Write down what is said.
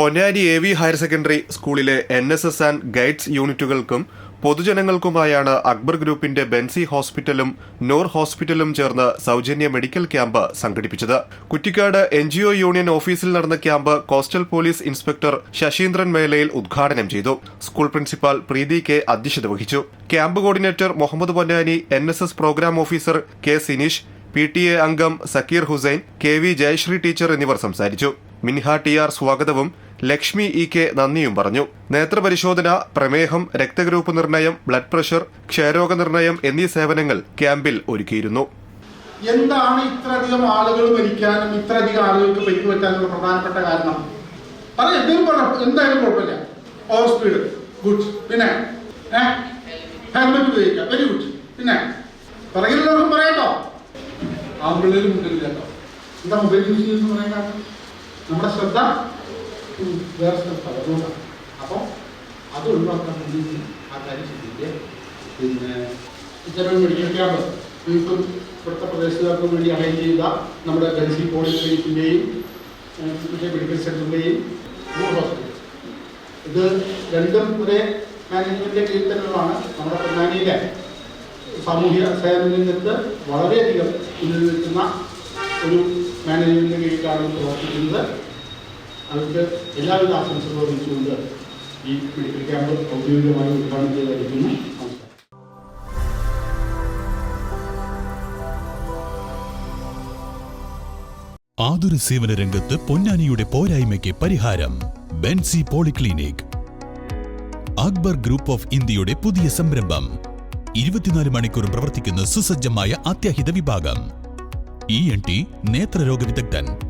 Ponnani A V higher secondary സ്കൂളിലെ N S S and guides യൂണിറ്റുകൾക്കും പൊതുജനങ്ങൾക്കുമായാണ് അക്ബർ ഗ്രൂപ്പിന്റെ ബെൻസി ഹോസ്പിറ്റലും നൂർ ഹോസ്പിറ്റലും ചേർന്ന് സൗജന്യ മെഡിക്കൽ ക്യാമ്പ് സംഘടിപ്പിച്ചത്. Kuttikkad N G O union ഓഫീസിൽ നടന്ന camp coastal police inspector Sasheendran Melayil ഉദ്ഘാടനം ചെയ്തു. സ്കൂൾ പ്രിൻസിപ്പാൾ പ്രീതി കെ അധ്യക്ഷത വഹിച്ചു. Camp coordinator Muhammad Ponnani N programme officer K Sineesh P T A അംഗം Zakir Hussain K V Jayasree teacher എന്നിവർ സംസാരിച്ചു. മിൻഹ T R സ്വാഗതവും ലക്ഷ്മി ഇ കെ നന്ദിയും പറഞ്ഞു. നേത്രപരിശോധന പ്രമേഹം രക്തഗ്രൂപ്പ് നിർണയം ബ്ലഡ് പ്രഷർ ക്ഷയരോഗ നിർണയം എന്നീ സേവനങ്ങൾ ക്യാമ്പിൽ ഒരുക്കിയിരുന്നു. എന്താണ് ഇത്രയധികം ആളുകൾ മരിക്കാനും ഇത്രയധികം ആളുകൾക്ക് പരിക്ക് പറ്റാനുള്ള പ്രധാനപ്പെട്ട കാരണം? പറ എന്തെങ്കിലും പറഞ്ഞു എന്തായാലും കുഴപ്പമില്ല. ഓവർ സ്പീഡ് ഗുഡ് പിന്നെ ഹെൽമെറ്റ് ഉപയോഗിക്കാം. വെരി ഗുഡ് പിന്നെ പിറകിലുള്ളവർക്കും പറയാട്ടോ ആമ്പിള്ളേരും മുണ്ടില്ല കേട്ടോ എന്താ മൊബൈൽ യൂസ് ചെയ്യുന്നത് പറയാൻ കാരണം? നമ്മുടെ ശ്രദ്ധ വേറെ സ്ഥലത്ത് അതുകൊണ്ടാണ് അപ്പോൾ അത് ഒഴിവാക്കാൻ വേണ്ടി ആ കാര്യം ശ്രദ്ധിക്കുക പിന്നെ ഇത്തരം മെഡിക്കൽ ക്യാമ്പ് നിങ്ങൾക്കും ഇവിടുത്തെ പ്രദേശത്തുകാർക്കും വേണ്ടി അറേഞ്ച് ചെയ്ത നമ്മുടെ ഡൽഹി പോളിക്ലിനിക്കിന്റെയും മെഡിക്കൽ സെന്ററിന്റെയും ഹോസ്പിറ്റൽ ഇത് രണ്ടും ഒരേ മാനേജ്മെന്റിന്റെ കീഴിൽ തന്നെയുള്ളതാണ്. നമ്മുടെ പൊന്നാനിയിലെ സാമൂഹ്യ സേവന രംഗത്ത് വളരെയധികം മുന്നിൽ നിൽക്കുന്ന ഒരു മാനേജ്മെന്റിന്റെ കീഴിലാണ് പ്രവർത്തിക്കുന്നത്. അവർക്ക് എല്ലാവിധ ആശംസകളും അറിയിച്ചുകൊണ്ട് ഈ മെഡിക്കൽ ക്യാമ്പ് ഔദ്യോഗികമായി ഉദ്ഘാടനം ചെയ്തായിരിക്കുന്നു ആതുര സേവന രംഗത്ത് പൊന്നാനിയുടെ പോരായ്മയ്ക്ക് പരിഹാരം Benzy polyclinic. Akbar group of ഇന്ത്യയുടെ പുതിയ സംരംഭം. ഇരുപത്തിനാല് മണിക്കൂറും പ്രവർത്തിക്കുന്ന സുസജ്ജമായ അത്യാഹിത വിഭാഗം. ഇ എൻ ടി നേത്രരോഗ വിദഗ്ധൻ.